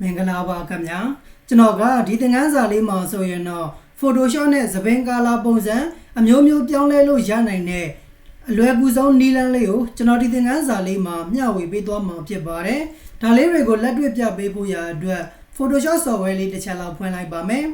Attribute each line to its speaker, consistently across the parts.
Speaker 1: မင်္ဂလာပါခင်ဗျာကျွန်တော်ကဒီသင်ခန်းစာလေးမှာဆိုရင်တော့ Photoshop နဲ့သပင်ကာလာပုံစံအမျိုးမျိုးပြောင်းလဲလို့ရနိုင်တဲ့အလွယ်ကူဆုံးနည်းလမ်းလေးကိုကျွန်တော်ဒီသင်ခန်းစာလေးမှာမျှဝေပေးသွားမှာဖြစ်ပါတယ်ဒါလေးတွေကိုလက်တွေ့ပြပေးဖို့ရာအတွက် Photoshop software လေးတစ်ချက်လောက်ဖွင့်လိုက်ပါမယ်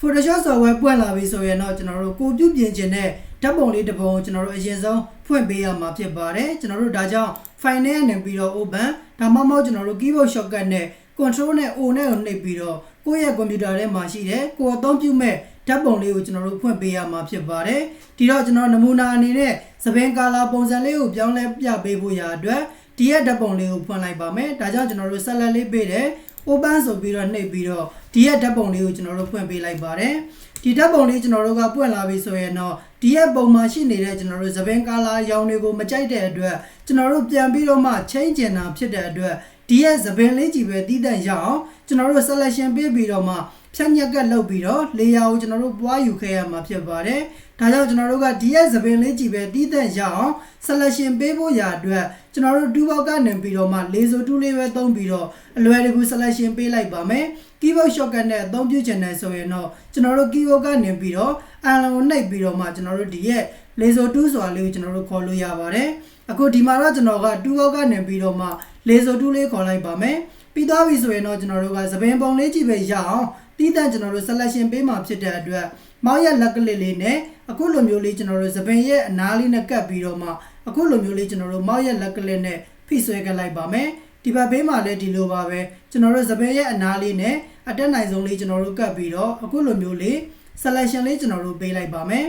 Speaker 1: Photoshop software ပွင့်လာပြီဆိုရင်တော့ကျွန်တော်တို့ကိုပြုပြင်ခြင်းနဲ့ဓာတ်ပုံလေးတစ်ပုံကိုကျွန်တော်တို့အရင်ဆုံးဖွင့်ပေးရမှာဖြစ်ပါတယ်ကျွန်တော်တို့ဒါကြောင့် file နဲ့နေပြီးတော့ open ဒါမှမဟုတ်ကျွန်တော်တို့ keyboard shortcut နဲ့ control နဲ့ O နဲ့ကိုနှိပ်ပြီးတော့ကိုယ့်ရဲ့ computer ထဲမှာရှိတဲ့ကိုယ်အသုံးပြုမဲ့ဓာတ်ပုံလေးကိုကျွန်တော်တို့ဖွင့်ပေးရမှာဖြစ်ပါတယ်ဒီတော့ကျွန်တော်နမူနာအနေနဲ့သပင်ကာလာပုံစံလေးကိုပြောင်းလဲပြပေးဖို့ရာအတွက်ဒီရဲ့ဓာတ်ပုံလေးကိုဖွင့်လိုက်ပါမယ်ဒါကြောင့်ကျွန်တော်တို့ဆက်လက်လေးပေးတယ် open ဆိုပြီးတော့နှိပ်ပြီးတော့ဒီရဲ့ဓာတ်ပုံလေးကိုကျွန်တော်တို့ဖွင့်ပေးလိုက်ပါတယ်ဒီဓာတ်ပုံလေးကျွန်တော်တို့ကပွင့်လာပြီဆိုရင်တော့ဒီရဲ့ပုံမှာရှိနေတဲ့ကျွန်တော်တို့သပင်ကာလာရောင်တွေကိုမကြိုက်တဲ့အတွက်ကျွန်တော်တို့ပြန်ပြီးတော့မှ change ကျင်တာဖြစ်တဲ့အတွက် ဒီရဲ့သပင်လေးကြီးပဲတည်တံ့ရအောင်ကျွန်တော်တို့ selection ပေးပြီးတော့မှဖြတ်ညက်ကက်လုပ်ပြီးတော့ layer ကိုကျွန်တော်တို့ပွားယူခဲ့ရမှာဖြစ်ပါတယ်ဒါကြောင့်ကျွန်တော်တို့ကဒီရဲ့သပင်လေးကြီးပဲတည်တံ့ရအောင် selection ပေးဖို့ရာအတွက်ကျွန်တော်တို့ two box ကနေပြီးတော့မှ laser tool လေးပဲသုံးပြီးတော့အလွယ်တကူ selection ပေးလိုက်ပါမယ် keyboard shortcut နဲ့အသုံးပြုချင်တယ်ဆိုရင်တော့ကျွန်တော်တို့ keyboard ကနေပြီးတော့ Allen ကိုနှိပ်ပြီးတော့မှကျွန်တော်တို့ဒီရဲ့ laser tool ဆိုတာလေးကိုကျွန်တော်တို့ခေါ်လို့ရပါတယ်အခုဒီမှာတော့ကျွန်တော်က two box ကနေပြီးတော့မှ laser tool လေးခေါ်လိုက်ပါမယ်ပြီးသွားပြီဆိုရင်တော့ကျွန်တော်တို့ကသပင်ပုံလေးကြည့်ပဲရအောင်တီးတန့်ကျွန်တော်တို့ selection ပေးမှာဖြစ်တဲ့အတွက်မောက်ရဲ့လက်ကလစ်လေးနဲ့အခုလိုမျိုးလေးကျွန်တော်တို့သပင်ရဲ့အနားလေးနဲ့ကပ်ပြီးတော့မှအခုလိုမျိုးလေးကျွန်တော်တို့မောက်ရဲ့လက်ကလစ်နဲ့ဖိဆွဲကလိုက်ပါမယ်ဒီဘက်ဘေးမှာလည်းဒီလိုပါပဲကျွန်တော်တို့သပင်ရဲ့အနားလေးနဲ့အတက်နိုင်ဆုံးလေးကျွန်တော်တို့ကပ်ပြီးတော့အခုလိုမျိုးလေး selection လေးကျွန်တော်တို့ပေးလိုက်ပါမယ်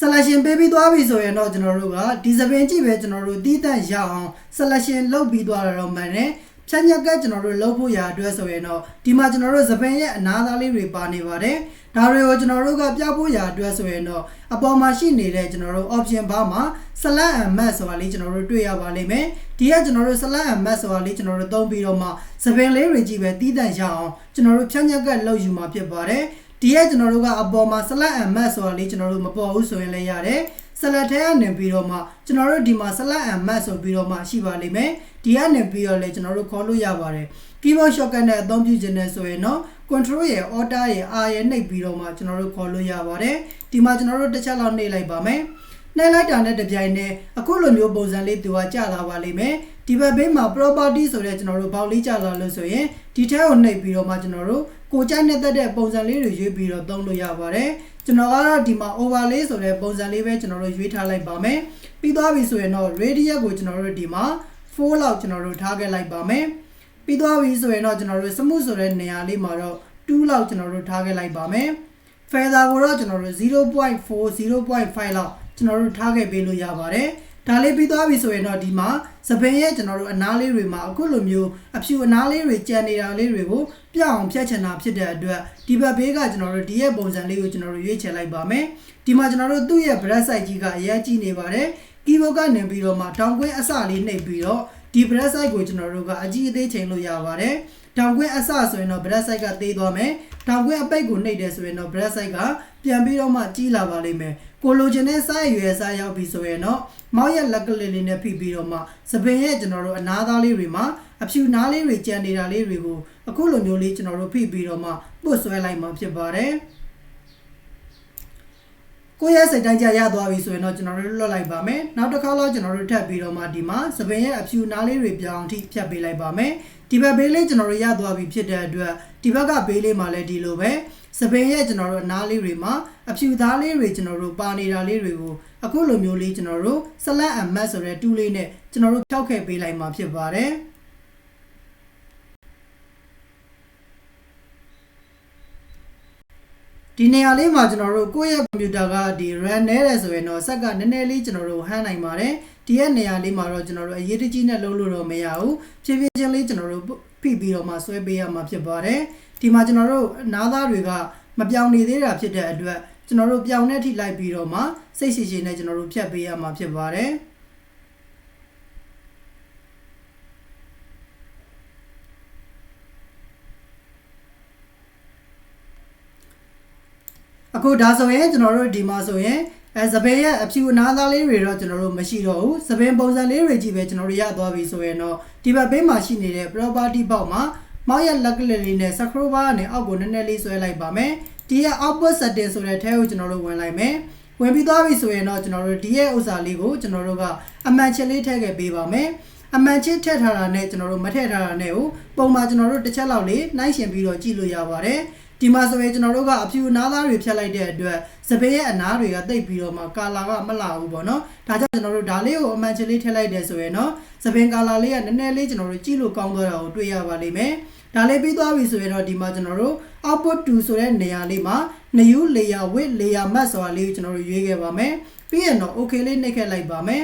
Speaker 1: selection ပေးပြီးသွားပြီဆိုရင်တော့ကျွန်တော်တို့ကဒီသပင်ကြည့်ပဲကျွန်တော်တို့တီးတန့်ရအောင် selection လုပ်ပြီးသွားတာတော့မှန်တယ်ဖြတ်ညက်ကကျွန်တော်တို့လုပ်ဖို့ရာအတွက်ဆိုရင်တော့ဒီမှာကျွန်တော်တို့သပင်ရဲ့အနားသားလေးတွေပါနေပါတယ်ဒါတွေကိုကျွန်တော်တို့ကပြဖို့ရာအတွက်ဆိုရင်တော့အပေါ်မှာရှိနေတဲ့ကျွန်တော်တို့ option bar မှာ select and match ဆိုတာလေးကျွန်တော်တို့တွေ့ရပါလိမ့်မယ်ဒီကကျွန်တော်တို့ select and match ဆိုတာလေးကျွန်တော်တို့သုံးပြီးတော့မှသပင်လေးတွေကြည့်ပဲတီးတန့်ရအောင်ကျွန်တော်တို့ဖြတ်ညက်ကလုပ်ယူမှာဖြစ်ပါတယ် ဒီရဲ့ကျွန်တော်တို့ကအပေါ်မှာ select and match ဆိုတာလေးကျွန်တော်တို့မပေါ်ဘူးဆိုရင်လည်းရတယ် select ထဲကနေပြီးတော့မှကျွန်တော်တို့ဒီမှာ select and match ဆိုပြီးတော့မှရှိပါလိမ့်မယ်ဒီကနေပြီးတော့လည်းကျွန်တော်တို့ခေါ်လို့ရပါတယ် keyboard shortcut နဲ့အသုံးပြုခြင်းနဲ့ဆိုရင်တော့ control ရဲ့ order ရဲ့ R ရဲ့နှိပ်ပြီးတော့မှကျွန်တော်တို့ခေါ်လို့ရပါတယ်ဒီမှာကျွန်တော်တို့တစ်ချက်လောက်နှိပ်လိုက်ပါမယ်နှိပ်လိုက်တာနဲ့တပြိုင်နက်အခုလိုမျိုးပုံစံလေးသူကကြာလာပါလိမ့်မယ်ဒီဘက်ဘေးမှာ property ဆိုတဲ့ကျွန်တော်တို့ဘောက်လေးကြာလာလို့ဆိုရင်ဒီထဲကိုနှိပ်ပြီးတော့မှကျွန်တော်တို့ ကိုကြိုက်နေတဲ့တဲ့ပုံစံလေးတွေရွေးပြီးတော့သုံးလို့ရပါတယ်ကျွန်တော်ကတော့ဒီမှာ overlay ဆိုတဲ့ပုံစံလေးပဲကျွန်တော်တို့ရွေးထားလိုက်ပါမယ်ပြီးသွားပြီဆိုရင်တော့ radius ကိုကျွန်တော်တို့ဒီမှာ4လောက်ကျွန်တော်တို့ထားခဲ့လိုက်ပါမယ်ပြီးသွားပြီဆိုရင်တော့ကျွန်တော်တို့ smooth ဆိုတဲ့နေရာလေးမှာတော့2လောက်ကျွန်တော်တို့ထားခဲ့လိုက်ပါမယ် feather ကိုတော့ကျွန်တော်တို့0.4 0.5လောက်ကျွန်တော်တို့ထားခဲ့ပေးလို့ရပါတယ် ဒါလေးပြီးသွားပြီဆိုရင်တော့ဒီမှာစပင်ရဲ့ကျွန်တော်တို့အနားလေးတွေမှာအခုလိုမျိုးအဖြူအနားလေးတွေကြံနေတာလေးတွေကိုပြအောင်ဖြတ်ချင်တာဖြစ်တဲ့အတွက်ဒီဘက်ဘေးကကျွန်တော်တို့ဒီရဲ့ပုံစံလေးကိုကျွန်တော်တို့ရွေးချယ်လိုက်ပါမယ်ဒီမှာကျွန်တော်တို့သူ့ရဲ့ brush size ကြီးကအရင်ကြီးနေပါတယ် keyboard ကနေပြီးတော့မှတောင်ကွင်းအစလေးနှိပ်ပြီးတော့ဒီ brush size ကိုကျွန်တော်တို့ကအကြီးအသေးချိန်လို့ရပါတယ်တောင်ကွင်းအစဆိုရင်တော့ brush size ကသေးသွားမယ်တောင်ကွင်းအပိတ်ကိုနှိပ်တယ်ဆိုရင်တော့ brush size ကပြန်ပြီးတော့မှကြီးလာပါလိမ့်မယ်ကိုလိုချင်တဲ့ size ရွယ်စားရောက်ပြီဆိုရင်တော့ မောက်ရဲ့လက်ကလေးလေးနဲ့ဖိပြီးတော့မှစပင်ရဲ့ကျွန်တော်တို့အနားသားလေးတွေမှာအဖြူနားလေးတွေကြံနေတာလေးတွေကိုအခုလိုမျိုးလေးကျွန်တော်တို့ဖိပြီးတော့မှပုတ်ဆွဲလိုက်မှဖြစ်ပါတယ်ကိုယ့်ရဲ့စိတ်တိုင်းကြရသွားပြီဆိုရင်တော့ကျွန်တော်တို့လွတ်လိုက်ပါမယ်နောက်တစ်ခါတော့ကျွန်တော်တို့ထပ်ပြီးတော့မှဒီမှာစပင်ရဲ့အဖြူနားလေးတွေပြောင်းထိဖြတ်ပေးလိုက်ပါမယ်ဒီဘက်ဘေးလေးကျွန်တော်တို့ရသွားပြီဖြစ်တဲ့အတွက်ဒီဘက်ကဘေးလေးမှာလည်းဒီလိုပဲစပင်ရဲ့ကျွန်တော်တို့အနားလေးတွေမှာ အဖြူသားလေးတွေကျွန်တော်တို့ပါနေတာလေးတွေကိုအခုလိုမျိုးလေးကျွန်တော်တို့ select and match ဆိုတဲ့တူးလေးနဲ့ကျွန်တော်တို့ဖြောက်ခဲ့ပေးလိုက်မှာဖြစ်ပါတယ်ဒီနေရာလေးမှာကျွန်တော်တို့ကိုယ့်ရဲ့ကွန်ပျူတာကဒီ RAM နဲတယ်ဆိုရင်တော့စက်ကနည်းနည်းလေးကျွန်တော်တို့ဟန်းနိုင်ပါတယ်ဒီရဲ့နေရာလေးမှာတော့ကျွန်တော်တို့အရေးတကြီးနဲ့လုံးလို့တော့မရဘူးဖြည်းဖြည်းချင်းလေးကျွန်တော်တို့ဖိပြီးတော့မှဆွဲပေးရမှာဖြစ်ပါတယ်ဒီမှာကျွန်တော်တို့နားသားတွေကမပြောင်းနေသေးတာဖြစ်တဲ့အတွက် ကျွန်တော်တို့ပြောင်းတဲ့အထိလိုက်ပြီးတော့မှစိတ်ရှိရှိနဲ့ကျွန်တော်တို့ဖြတ်ပေးရမှာဖြစ်ပါတယ်အခုဒါဆိုရင်ကျွန်တော်တို့ဒီမှာဆိုရင်အဲသပင်ရဲ့အဖြူအနာသားလေးတွေတော့ကျွန်တော်တို့မရှိတော့ဘူးသပင်ပုံစံလေးတွေကြီးပဲကျွန်တော်တို့ရသွားပြီဆိုရင်တော့ဒီဘက်ဘေးမှာရှိနေတဲ့ property ပေါက်မှာမောက်ရဲ့လက်ကလေးလေးနဲ့ scroll bar နဲ့အောက်ကိုနည်းနည်းလေးဆွဲလိုက်ပါမယ် ဒီရဲ့ output setting ဆိုတဲ့ထဲကိုကျွန်တော်တို့ဝင်လိုက်မယ်ဝင်ပြီးသွားပြီဆိုရင်တော့ကျွန်တော်တို့ဒီရဲ့ဥစ္စာလေးကိုကျွန်တော်တို့ကအမှန်ချစ်လေးထည့်ခဲ့ပေးပါမယ်အမှန်ချစ်ထည့်ထားတာနဲ့ကျွန်တော်တို့မထည့်ထားတာနဲ့ကိုပုံမှန်ကျွန်တော်တို့တစ်ချက်လောက်လေးနှိုင်းရှင်ပြီးတော့ကြည့်လို့ရပါတယ်ဒီမှာဆိုရင်ကျွန်တော်တို့ကအဖြူအနားသားတွေဖြတ်လိုက်တဲ့အတွက်စပင်းရဲ့အနားတွေကတိတ်ပြီးတော့မှကာလာကမလာဘူးပေါ့နော်ဒါကြောင့်ကျွန်တော်တို့ဒါလေးကိုအမှန်ချစ်လေးထည့်လိုက်တယ်ဆိုရင်တော့စပင်းကာလာလေးကနည်းနည်းလေးကျွန်တော်တို့ကြည့်လို့ကောင်းသွားတာကိုတွေ့ရပါလိမ့်မယ် ဒါလေးပြီးသွားပြီဆိုရင်တော့ဒီမှာကျွန်တော်တို့ output 2ဆိုတဲ့နေရာလေးမှာ new layer with layer mask ဆိုတာလေးကိုကျွန်တော်တို့ရွေးခဲ့ပါမယ်ပြီးရင်တော့ okay လေးနှိပ်ခဲ့လိုက်ပါမယ်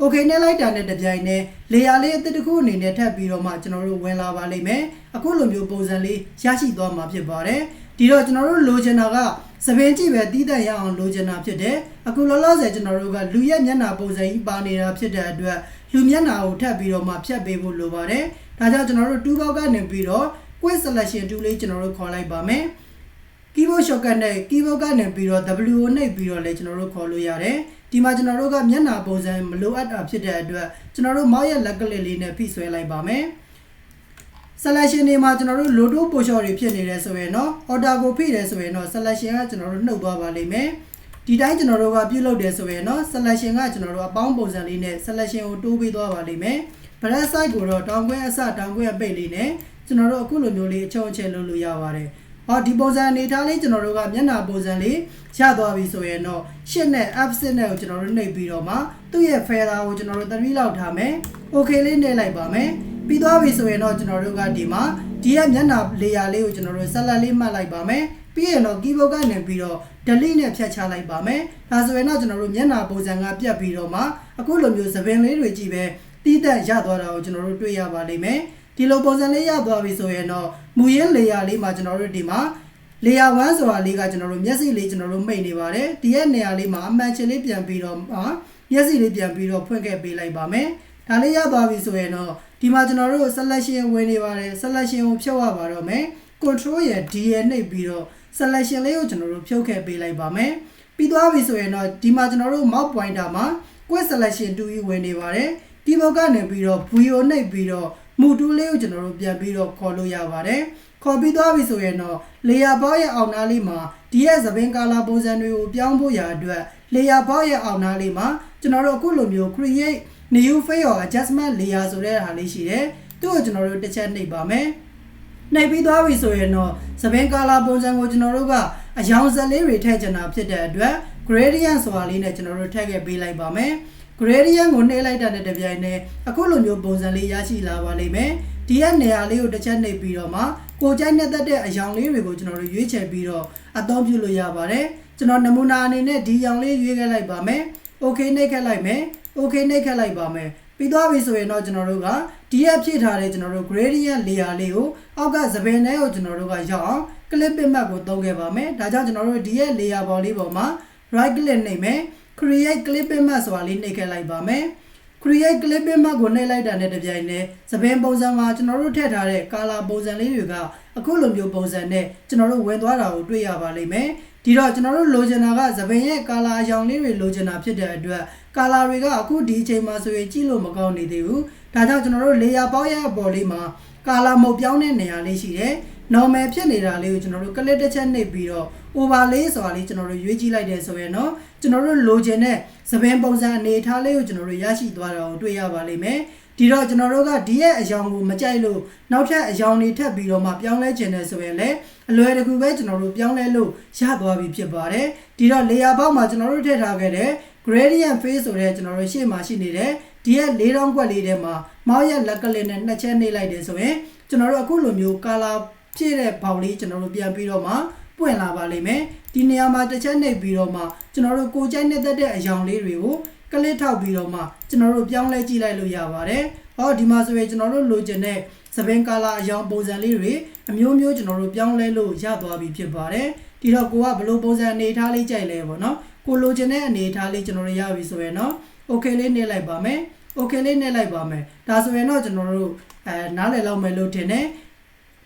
Speaker 1: okay နဲ့လိုက်တာနဲ့တပြိုင်နက် layer လေးအသစ်တစ်ခုအနေနဲ့ထပ်ပြီးတော့မှကျွန်တော်တို့ဝင်လာပါလိမ့်မယ်အခုလိုမျိုးပုံစံလေးရရှိသွားမှာဖြစ်ပါတယ်ဒီတော့ကျွန်တော်တို့လိုချင်တာကစပင်းကြည့်ပဲတီးတန့်ရအောင်လိုချင်တာဖြစ်တယ်အခုလောလောဆယ်ကျွန်တော်တို့ကလူရဲ့မျက်နှာပုံစံကြီးပါနေတာဖြစ်တဲ့အတွက်လူမျက်နှာကိုထပ်ပြီးတော့မှဖြတ်ပေးဖို့လိုပါတယ် ဒါကြောင့်ကျွန်တော်တို့2ဘောက်ကနေပြီးတော့ quick selection tool လေးကျွန်တော်တို့ခေါ်လိုက်ပါမယ် keyboard shortcut နဲ့ keyboard ကနေပြီးတော့ W ကိုနှိပ်ပြီးတော့လည်းကျွန်တော်တို့ခေါ်လို့ရတယ်ဒီမှာကျွန်တော်တို့ကမျက်နှာပုံစံမလိုအပ်တာဖြစ်တဲ့အတွက်ကျွန်တော်တို့မောက်ရဲ့လက်ကလစ်လေးနဲ့ဖိဆွဲလိုက်ပါမယ် selection တွေမှာကျွန်တော်တို့ loto position တွေဖြစ်နေတယ်ဆိုရင်တော့ order ကိုဖိတယ်ဆိုရင်တော့ selection ကကျွန်တော်တို့နှုတ်သွားပါလိမ့်မယ်ဒီတိုင်းကျွန်တော်တို့ကပြုလုပ်တယ်ဆိုရင်တော့ selection ကကျွန်တော်တို့အပေါင်းပုံစံလေးနဲ့ selection ကိုတိုးပေးသွားပါလိမ့်မယ် brand site ကိုတော့တောင်ခွဲအစတောင်ခွဲအပိတ်လေးနဲ့ကျွန်တော်တို့အခုလိုမျိုးလေးအချုံအချဲလုပ်လို့ရပါတယ်ဟောဒီပုံစံအနေထားလေးကျွန်တော်တို့ကမျက်နှာပုံစံလေးရသွားပြီဆိုရင်တော့ရှစ်နဲ့ absent နဲ့ကိုကျွန်တော်တို့နှိပ်ပြီးတော့မှသူ့ရဲ့ feather ကိုကျွန်တော်တို့3လောက်ထားမယ် okay လေးနှိပ်လိုက်ပါမယ်ပြီးသွားပြီဆိုရင်တော့ကျွန်တော်တို့ကဒီမှာဒီရဲ့မျက်နှာ layer လေးကိုကျွန်တော်တို့ဆက်လက်လေးမှတ်လိုက်ပါမယ်ပြီးရင်တော့ keyboard ကနေပြီးတော့ delete နဲ့ဖြတ်ချလိုက်ပါမယ်ဒါဆိုရင်တော့ကျွန်တော်တို့မျက်နှာပုံစံကပြတ်ပြီးတော့မှအခုလိုမျိုးသပင်လေးတွေကြည့်ပဲ တီးတက်ရသွားတာကိုကျွန်တော်တို့တွေ့ရပါလိမ့်မယ်ဒီလိုပုံစံလေးရသွားပြီဆိုရင်တော့မူရင်း layer လေးမှာကျွန်တော်တို့ဒီမှာ layer 1ဆိုတာလေးကကျွန်တော်တို့မျက်စိလေးကျွန်တော်တို့မိတ်နေပါတယ်ဒီရဲ့နေရာလေးမှာအမှန်ချင်လေးပြန်ပြီးတော့မျက်စိလေးပြန်ပြီးတော့ဖွင့်ခဲ့ပေးလိုက်ပါမယ်ဒါလေးရသွားပြီဆိုရင်တော့ဒီမှာကျွန်တော်တို့ selection ဝင်နေပါတယ် selection ကိုဖြုတ်ရပါတော့မယ် control ရဲ့ D ရဲ့နှိပ်ပြီးတော့ selection လေးကိုကျွန်တော်တို့ဖြုတ်ခဲ့ပေးလိုက်ပါမယ်ပြီးသွားပြီဆိုရင်တော့ဒီမှာကျွန်တော်တို့ mouse pointer မှာ quick selection 2ကြီးဝင်နေပါတယ် ဒီဘောက်ကနေပြီးတော့ view နှိပ်ပြီးတော့မူတူးလေးကိုကျွန်တော်တို့ပြန်ပြီးတော့ခေါ်လို့ရပါတယ်ခေါ်ပြီးသွားပြီဆိုရင်တော့ layer bar ရဲ့အောက်နားလေးမှာဒီရဲ့သပင်ကာလာပုံစံတွေကိုပြောင်းဖို့ရာအတွက် layer bar ရဲ့အောက်နားလေးမှာကျွန်တော်တို့အခုလိုမျိုး create new face or adjustment layer ဆိုတဲ့ဟာလေးရှိတယ်သူ့ကိုကျွန်တော်တို့တစ်ချက်နှိပ်ပါမယ်နှိပ်ပြီးသွားပြီဆိုရင်တော့သပင်ကာလာပုံစံကိုကျွန်တော်တို့ကအယောင်ဆက်လေးတွေထည့်ချင်တာဖြစ်တဲ့အတွက် gradient ဆိုတာလေးနဲ့ကျွန်တော်တို့ထည့်ခဲ့ပေးလိုက်ပါမယ် gradient ကိုနှိပ်လိုက်တာနဲ့တပြိုင်နက်အခုလိုမျိုးပုံစံလေးရရှိလာပါလိမ့်မယ်ဒီရဲ့နေရာလေးကိုတစ်ချက်နှိပ်ပြီးတော့မှကိုကြိုက်နဲ့တက်တဲ့အယောင်လေးတွေကိုကျွန်တော်တို့ရွေးချယ်ပြီးတော့အသုံးပြုလို့ရပါတယ်ကျွန်တော်နမူနာအနေနဲ့ဒီယောင်လေးရွေးခဲ့လိုက်ပါမယ် okay နှိပ်ခဲ့လိုက်မယ် okay နှိပ်ခဲ့လိုက်ပါမယ်ပြီးသွားပြီဆိုရင်တော့ကျွန်တော်တို့ကဒီရက်ဖြည့်ထားတဲ့ကျွန်တော်တို့ gradient layer လေးကိုအောက်ကသပင်ထဲကိုကျွန်တော်တို့ကရောက်အောင် clip pivot ကိုသုံးခဲ့ပါမယ်ဒါကြောင့်ကျွန်တော်တို့ဒီရဲ့ layer ပေါ်လေးပေါ်မှာ right click နှိပ်မယ် create clip pivot ဆိုတာလေးနှိပ်ခဲ့လိုက်ပါမယ် create clip pivot ကိုနှိပ်လိုက်တာနဲ့တပြိုင်နက်သပင်ပုံစံမှာကျွန်တော်တို့ထည့်ထားတဲ့ color ပုံစံလေးတွေကအခုလိုမျိုးပုံစံနဲ့ကျွန်တော်တို့ဝင်သွားတာကိုတွေ့ရပါလိမ့်မယ်ဒီတော့ကျွန်တော်တို့လိုချင်တာကသပင်ရဲ့ color အရောင်လေးတွေလိုချင်တာဖြစ်တဲ့အတွက် color တွေကအခုဒီအချိန်မှာဆိုရင်ကြည့်လို့မကောင်းနေသေးဘူးဒါကြောင့်ကျွန်တော်တို့ layer ပေါက်ရဲ့အပေါ်လေးမှာ color မုတ်ပြောင်းတဲ့နေရာလေးရှိတယ် normal ဖြစ်နေတာလေးကိုကျွန်တော်တို့ click တစ်ချက်နှိပ်ပြီးတော့ overlay ဆိုတာလေးကျွန်တော်တို့ရွေးကြည့်လိုက်တယ်ဆိုရင်တော့ကျွန်တော်တို့လိုချင်တဲ့သပင်ပုံစံအနေအထားလေးကိုကျွန်တော်တို့ရရှိသွားတာကိုတွေ့ရပါလိမ့်မယ်ဒီတော့ကျွန်တော်တို့ကဒီရဲ့အယောင်ကိုမကြိုက်လို့နောက်ထပ်အယောင်တွေထပ်ပြီးတော့မှပြောင်းလဲခြင်းနဲ့ဆိုရင်လည်းအလွယ်တကူပဲကျွန်တော်တို့ပြောင်းလဲလို့ရသွားပြီဖြစ်ပါတယ်ဒီတော့ layer ဘောက်မှာကျွန်တော်တို့ထည့်ထားခဲ့တဲ့ gradient face ဆိုတဲ့ကျွန်တော်တို့ရှေ့မှာရှိနေတဲ့ဒီရဲ့၄တောင်းကွက်လေးထဲမှာမောက်ရဲ့လက်ကလေးနဲ့နှစ်ချက်နှိပ်လိုက်တယ်ဆိုရင်ကျွန်တော်တို့အခုလိုမျိုး color ဖြည့်တဲ့ဘောက်လေးကျွန်တော်တို့ပြန်ပြီးတော့မှ ပွင့်လာပါလိမ့်မယ်ဒီနေရာမှာတစ်ချက်နှိပ်ပြီးတော့မှကျွန်တော်တို့ကိုကြိုက်နေတဲ့တဲ့အယောင်လေးတွေကိုကလစ်ထောက်ပြီးတော့မှကျွန်တော်တို့ပြောင်းလဲကြည့်လိုက်လို့ရပါတယ်ဟောဒီမှာဆိုရင်ကျွန်တော်တို့လိုချင်တဲ့သပင်ကာလာအယောင်ပုံစံလေးတွေအမျိုးမျိုးကျွန်တော်တို့ပြောင်းလဲလို့ရသွားပြီဖြစ်ပါတယ်ဒီတော့ကိုကဘလို့ပုံစံအနေထားလေးကြိုက်လဲပေါ့နော်ကိုလိုချင်တဲ့အနေထားလေးကျွန်တော်တို့ရပြီဆိုရင်တော့ okay လေးနှိပ်လိုက်ပါမယ် okay လေးနှိပ်လိုက်ပါမယ်ဒါဆိုရင်တော့ကျွန်တော်တို့အဲနားလည်လောက်မယ်လို့ထင်တယ်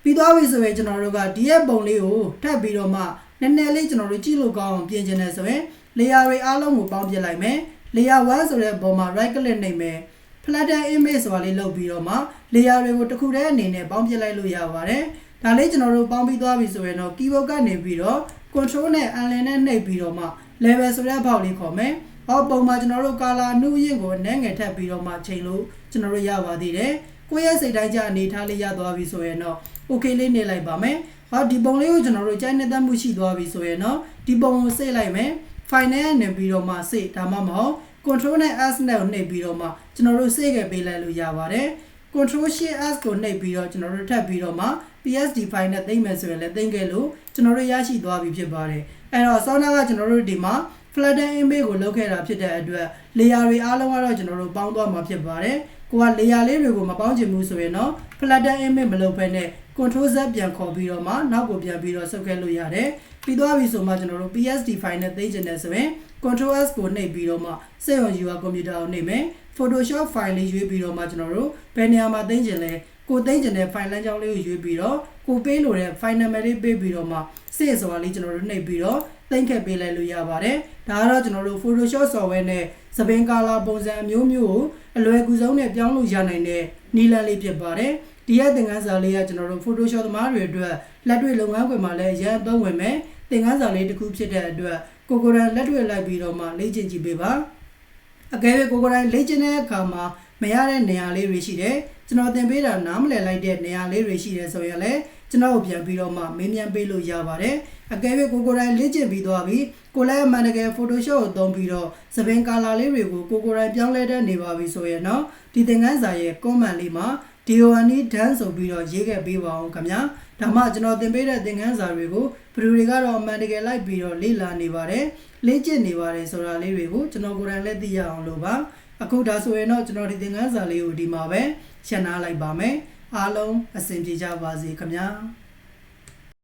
Speaker 1: ပြီးသွားပြီဆိုရင်ကျွန်တော်တို့ကဒီရဲ့ပုံလေးကိုထပ်ပြီးတော့မှနည်းနည်းလေးကျွန်တော်တို့ကြည့်လို့ကောင်းအောင်ပြင်ကျင်တယ်ဆိုရင် layer တွေအားလုံးကိုပေါင်းပြလိုက်မယ် layer 1ဆိုတဲ့ပုံမှာ right click နှိပ်မယ် flatten image ဆိုတာလေးလုပ်ပြီးတော့မှ layer တွေကိုတစ်ခုတည်းအနေနဲ့ပေါင်းပြလိုက်လို့ရပါတယ်ဒါလေးကျွန်တော်တို့ပေါင်းပြီးသွားပြီဆိုရင်တော့ keyboard ကနေပြီးတော့ control နဲ့ align နဲ့နှိပ်ပြီးတော့မှ level ဆိုတဲ့ဘောက်လေးခေါ်မယ်ဟောပုံမှာကျွန်တော်တို့ color နှုတ်ရင့်ကိုနည်းငယ်ထပ်ပြီးတော့မှချိန်လို့ကျွန်တော်တို့ရပါသေးတယ်ကိုယ့်ရဲ့စိတ်တိုင်းကြအနေထားလေးရသွားပြီဆိုရင်တော့ okay လေးနေလိုက်ပါမယ်ဟောဒီပုံလေးကိုကျွန်တော်တို့ကြိုက်နေတတ်မှုရှိသွားပြီဆိုရင်တော့ဒီပုံကိုစိတ်လိုက်မယ် file နဲ့နေပြီးတော့မှစိတ်ဒါမှမဟုတ် control နဲ့ s နဲ့ကိုနှိပ်ပြီးတော့မှကျွန်တော်တို့စိတ်ခဲ့ပေးလိုက်လို့ရပါတယ် control shift s ကိုနှိပ်ပြီးတော့ကျွန်တော်တို့ထပ်ပြီးတော့မှ psd file နဲ့သိမ့်မယ်ဆိုရင်လည်းသိမ့်ခဲ့လို့ကျွန်တော်တို့ရရှိသွားပြီဖြစ်ပါတယ်အဲ့တော့ဆောင်းနာကကျွန်တော်တို့ဒီမှာ flatten image ကိုလုပ်ခဲ့တာဖြစ်တဲ့အတွက် layer တွေအားလုံးကတော့ကျွန်တော်တို့ပေါင်းသွားမှာဖြစ်ပါတယ်ကိုက layer လေးတွေကိုမပေါင်းချင်ဘူးဆိုရင်တော့ flatten image မလုပ်ဘဲနဲ့ control z ပြန်ခေါ်ပြီးတော့မှနောက်ကိုပြန်ပြီးတော့ဆုပ်ခဲ့လို့ရတယ်ပြီးသွားပြီဆိုမှကျွန်တော်တို့ psd file နဲ့သိမ်းချင်တယ်ဆိုရင် control s ကိုနှိပ်ပြီးတော့မှစက်ရုံ UI ကွန်ပျူတာကိုနှိပ်မယ် photoshop file လေးရွေးပြီးတော့မှကျွန်တော်တို့ဘယ်နေရာမှာသိမ်းချင်လဲကိုသိမ်းချင်တဲ့ file လမ်းကြောင်းလေးကိုရွေးပြီးတော့ကိုပေးလို့တဲ့ file number လေးပေးပြီးတော့မှစစ်ဆိုတာလေးကျွန်တော်တို့နှိပ်ပြီးတော့သိမ်းခဲ့ပေးလိုက်လို့ရပါတယ်ဒါကတော့ကျွန်တော်တို့ photoshop software နဲ့သပင် color ပုံစံအမျိုးမျိုးကိုအလွယ်ကူဆုံးနဲ့ပြောင်းလို့ရနိုင်တဲ့နည်းလမ်းလေးဖြစ်ပါတယ် ဒီရဲ့သင်ခန်းစာလေးကကျွန်တော်တို့ Photoshop သမားတွေအတွက်လက်တွေ့လုပ်ငန်းခွင်မှာလည်းအရင်အသုံးဝင်မယ်သင်ခန်းစာလေးတစ်ခုဖြစ်တဲ့အတွက်ကိုကိုရန်လက်တွေ့လိုက်ပြီးတော့မှလေ့ကျင့်ကြည့်ပေးပါအကယ်၍ကိုကိုရန်လေ့ကျင့်တဲ့အခါမှာမရတဲ့နေရာလေးတွေရှိတယ်ကျွန်တော်သင်ပေးတာနားမလည်လိုက်တဲ့နေရာလေးတွေရှိတယ်ဆိုရင်လည်းကျွန်တော်ကိုပြန်ပြီးတော့မှမေးမြန်းပေးလို့ရပါတယ်အကယ်၍ကိုကိုရန်လေ့ကျင့်ပြီးသွားပြီကိုလည်းအမှန်တကယ် Photoshop ကိုသုံးပြီးတော့သပင် color လေးတွေကိုကိုကိုရန်ပြောင်းလဲတဲ့နေပါပြီဆိုရင်တော့ဒီသင်ခန်းစာရဲ့ comment လေးမှာ DONE dance ဆိုပြီးတော့ရေးခဲ့ပေးပါအောင်ခင်ဗျာဒါမှကျွန်တော်သင်ပေးတဲ့သင်ခန်းစာတွေကိုဘယ်သူတွေကတော့အမှန်တကယ်လိုက်ပြီးတော့လေ့လာနေပါတယ်လေ့ကျင့်နေပါတယ်ဆိုတာလေးတွေကိုကျွန်တော်ကိုယ်တိုင်လည်းသိရအောင်လို့ပါအခုဒါဆိုရင်တော့ကျွန်တော်ဒီသင်ခန်းစာလေးကိုဒီမှာပဲရှင်းနာလိုက်ပါမယ်အားလုံးအဆင်ပြေကြပါစေခင်ဗျာ